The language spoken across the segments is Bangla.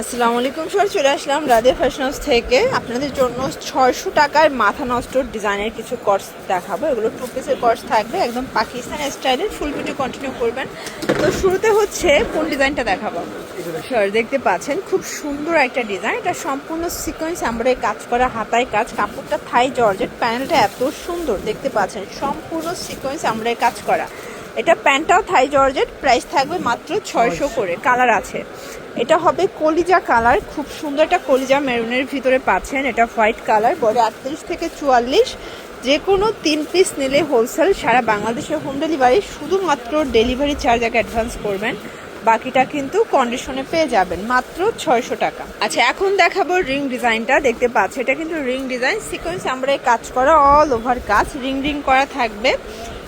আসসালামু আলাইকুম স্যার চলে আসলাম রাধে ফ্যাশন হাউস থেকে। আপনাদের জন্য ছয়শো টাকার মাথা নষ্ট ডিজাইনের কিছু কোর্স দেখাবো। এগুলো টু পিসের কোর্স থাকবে, একদম পাকিস্তান স্টাইলের ফুল ভিডিও কন্টিনিউ করবেন। তো শুরুতে হচ্ছে কোন ডিজাইনটা দেখাবো? স্যার দেখতে পাচ্ছেন, খুব সুন্দর একটা ডিজাইন। এটা সম্পূর্ণ সিকোয়েন্স আমরা কাজ করা হাতায় কাজ। কাপড়টা থাই জর্জেট প্যানেলটা এত সুন্দর, দেখতে পাচ্ছেন, সম্পূর্ণ সিকোয়েন্স আমরা কাজ করা। এটা প্যান্টটাও থাই জর্জেট প্রাইস থাকবে মাত্র ছয়শো করে। কালার আছে। এটা হবে কলিজা কালার খুব সুন্দর একটা কলিজা মেরুনের ভিতরে পাচ্ছেন। এটা হোয়াইট কালার বলে আটত্রিশ থেকে চুয়াল্লিশ। যে কোনো তিন পিস নিলে হোলসেল সারা বাংলাদেশের হোম ডেলিভারি শুধুমাত্র ডেলিভারি চার্জ আগে অ্যাডভান্স করবেন। বাকিটা কিন্তু কন্ডিশনে পেয়ে যাবেন মাত্র ছয়শো টাকা। আচ্ছা এখন দেখাবো রিং ডিজাইনটা দেখতে পাচ্ছি এটা কিন্তু রিং ডিজাইন সিকোয়েন্স আমরা কাজ করা অল ওভার কাজ রিং রিং করা থাকবে।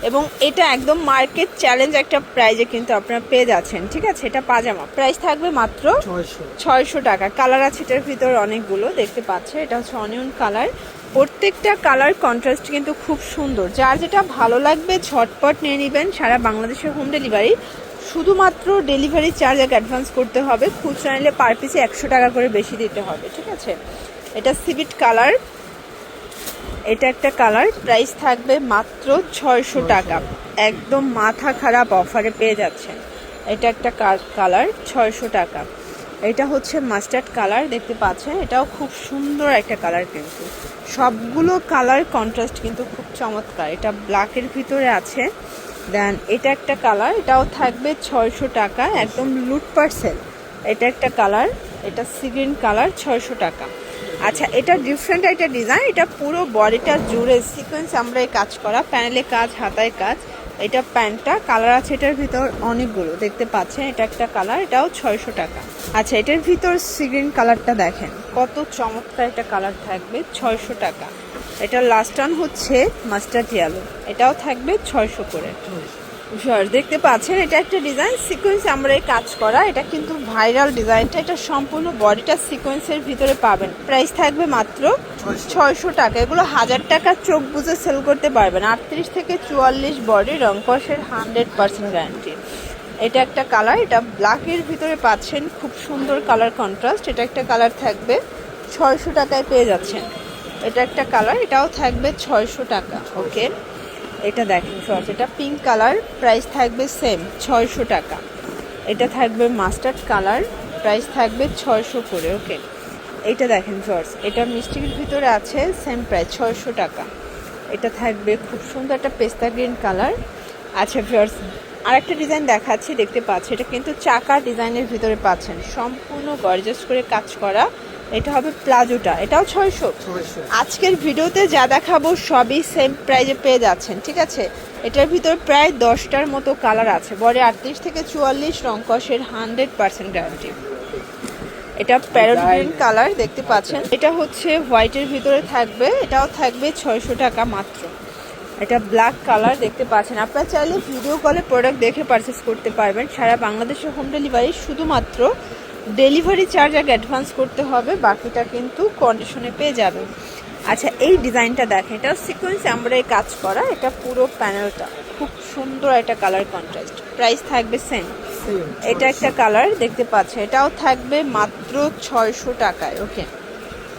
এবং এটা একদম মার্কেট চ্যালেঞ্জ একটা প্রাইজে কিন্তু আপনারা পেয়ে যাচ্ছেন ঠিক আছে? এটা পাজামা প্রাইস থাকবে মাত্র ছয়শো। ছয়শো টাকা। কালার আছে এটার ভিতর অনেকগুলো দেখতে পাচ্ছে এটা হচ্ছে অনিয়ন কালার প্রত্যেকটা কালার কন্ট্রাস্ট কিন্তু খুব সুন্দর। যার যেটা ভালো লাগবে ঝটপট নিয়ে নেবেন সারা বাংলাদেশের হোম ডেলিভারি শুধুমাত্র ডেলিভারি চার্জ আগে অ্যাডভান্স করতে হবে। খুচরা নিলে পার পিসে একশো টাকা করে বেশি দিতে হবে, ঠিক আছে? এটা সিভিট কালার এটা একটা কালার প্রাইস থাকবে মাত্র ছয়শো টাকা। একদম মাথা খারাপ অফারে পেয়ে যাচ্ছেন। এটা একটা কালার ছয়শো টাকা। এটা হচ্ছে মাস্টার্ড কালার দেখতে পাচ্ছেন? এটাও খুব সুন্দর একটা কালার কিন্তু। সবগুলো কালার কন্ট্রাস্ট কিন্তু খুব চমৎকার। এটা ব্ল্যাকের ভিতরে আছে। দেন এটা একটা কালার এটাও থাকবে ছয়শো টাকা, একদম লুট পার্সেল এটা একটা কালার এটা সিগ্রিন কালার ছয়শো টাকা। আচ্ছা এটা ডিফারেন্ট একটা ডিজাইন এটা পুরো বডিটা জুড়ে সিকোয়েন্স আমরা এই কাজ করা প্যানেলে কাজ, হাতায় কাজ। এটা প্যান্টটা। কালার আছে এটার ভিতর অনেকগুলো, দেখতে পাচ্ছেন? এটা একটা কালার, এটাও ছয়শো টাকা। আচ্ছা এটার ভিতর সিগ্রিন কালারটা দেখেন। কত চমৎকার একটা কালার থাকবে, ছয়শো টাকা। এটা লাস্ট টান হচ্ছে মাস্টার ইয়েলো এটাও থাকবে ছয়শো করে। দেখতে পাচ্ছেন এটা একটা ডিজাইন সিকোয়েন্স আমরা এই কাজ করা। এটা কিন্তু ভাইরাল ডিজাইনটা এটা সম্পূর্ণ বডিটা সিকোয়েন্সের ভিতরে পাবেন। প্রাইস থাকবে মাত্র ছয়শো। টাকা। এগুলো হাজার টাকা চোখ বুঝে সেল করতে পারবেন। আটত্রিশ থেকে চুয়াল্লিশ বডি রংকসের হান্ড্রেড পার্সেন্ট গ্যারান্টি এটা একটা কালার এটা ব্ল্যাকের ভিতরে পাচ্ছেন। খুব সুন্দর কালার কন্ট্রাস্ট এটা একটা কালার থাকবে ছয়শো টাকায় পেয়ে যাচ্ছেন। এটা একটা কালার এটাও থাকবে ছয়শো টাকা। ওকে এটা দেখেন শর্টস এটা পিঙ্ক কালার প্রাইস থাকবে সেম ছয়শো টাকা। এটা থাকবে মাস্টার্ড কালার প্রাইস থাকবে ছয়শো করে ওকে এটা দেখেন শর্টস এটা মিষ্টির ভিতরে আছে সেম প্রাইস ছয়শো টাকা। এটা থাকবে খুব সুন্দর একটা পেস্তা গ্রিন কালার আচ্ছা ফিয়ার্স আরেকটা ডিজাইন দেখাচ্ছি, দেখতে পাচ্ছি, এটা কিন্তু চাকা ডিজাইনের ভিতরে পাচ্ছেন। সম্পূর্ণ গর্জাস করে কাজ করা এটা হবে প্লাজোটা এটাও ছয়শো। আজকের ভিডিওতে যা দেখাবো সবই সেম প্রাইজে পেয়ে যাচ্ছেন ঠিক আছে? এটার ভিতর প্রায় দশটার মতো কালার আছে বডি আটত্রিশ থেকে চুয়াল্লিশ রংকসের হান্ড্রেড পার্সেন্ট গ্যারান্টি এটা প্যারট গ্রিন কালার দেখতে পাচ্ছেন? এটা হচ্ছে হোয়াইটের ভিতরে থাকবে এটাও থাকবে ছয়শো টাকা মাত্র। এটা ব্ল্যাক কালার দেখতে পাচ্ছেন? আপনারা চাইলে ভিডিও কলে প্রোডাক্ট দেখে পারচেস করতে পারবেন। সারা বাংলাদেশে হোম ডেলিভারি শুধুমাত্র ডেলিভারি চার্জ আগে অ্যাডভান্স করতে হবে বাকিটা কিন্তু কন্ডিশনে পেয়ে যাবে। আচ্ছা এই ডিজাইনটা দেখেন এটা সিকোয়েন্স আমরা কাজ করা এটা পুরো প্যানেলটা খুব সুন্দর একটা কালার কন্ট্রাস্ট প্রাইস থাকবে সেম এটা একটা কালার দেখতে পাচ্ছেন এটাও থাকবে মাত্র ছয়শো টাকায় ওকে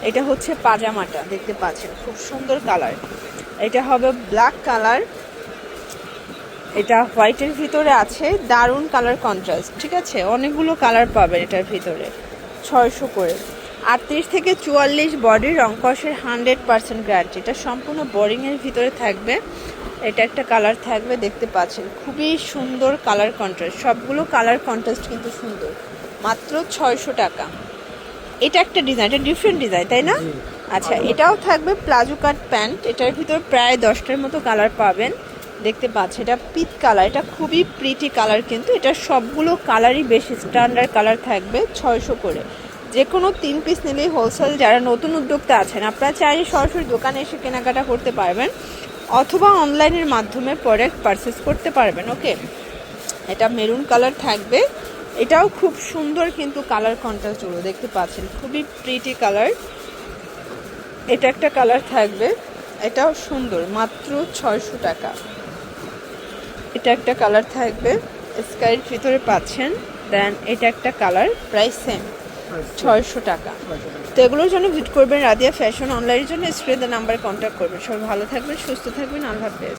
এটা হচ্ছে পাজামাটা দেখতে পাচ্ছেন খুব সুন্দর কালার এটা হবে ব্ল্যাক কালার এটা হোয়াইটের ভিতরে আছে দারুণ কালার কন্ট্রাস্ট ঠিক আছে? অনেকগুলো কালার পাবেন এটার ভিতরে ছয়শো করে। আটত্রিশ থেকে চুয়াল্লিশ বডির রংকসের হান্ড্রেড পার্সেন্ট গ্যারান্টি এটা সম্পূর্ণ বোরিংয়ের ভিতরে থাকবে। এটা একটা কালার থাকবে দেখতে পাচ্ছেন। খুবই সুন্দর কালার কন্ট্রাস্ট সবগুলো কালার কন্ট্রাস্ট কিন্তু সুন্দর। মাত্র ছয়শো টাকা। এটা একটা ডিজাইন এটা ডিফারেন্ট ডিজাইন তাই না? আচ্ছা এটাও থাকবে প্লাজো কাট প্যান্ট এটার ভিতর প্রায় দশটার মতো কালার পাবেন। দেখতে পাচ্ছি, এটা পিত কালার, এটা খুবই প্রিটি কালার কিন্তু, এটা সবগুলো কালারই বেশি স্ট্যান্ডার্ড কালার থাকবে ছয়শো করে। যে কোনো তিন পিস নিলেই হোলসেল যারা নতুন উদ্যোক্তা আছেন, আপনারা চাইলে সরাসরি দোকানে এসে কেনাকাটা করতে পারবেন, অথবা অনলাইনের মাধ্যমে প্রোডাক্ট পারচেস করতে পারবেন ওকে এটা মেরুন কালার থাকবে, এটাও খুব সুন্দর কিন্তু কালার কন্ট্রাস্টগুলো, দেখতে পাচ্ছেন, খুবই প্রিটি কালার। এটা একটা কালার থাকবে, এটাও সুন্দর, মাত্র ছয়শো টাকা। এটা একটা কালার থাকবে। স্কাইয়ের ভিতরে পাচ্ছেন, দেন এটা একটা কালার, প্রাইস সেম ছয়শো টাকা। তো এগুলোর জন্য ভিট করবেন রাদিয়া ফ্যাশন অনলাইনের জন্য স্ক্রিনের নাম্বারে কন্ট্যাক্ট করবেন। সবাই ভালো থাকবেন, সুস্থ থাকবেন, আল্লাহ হাফেজ।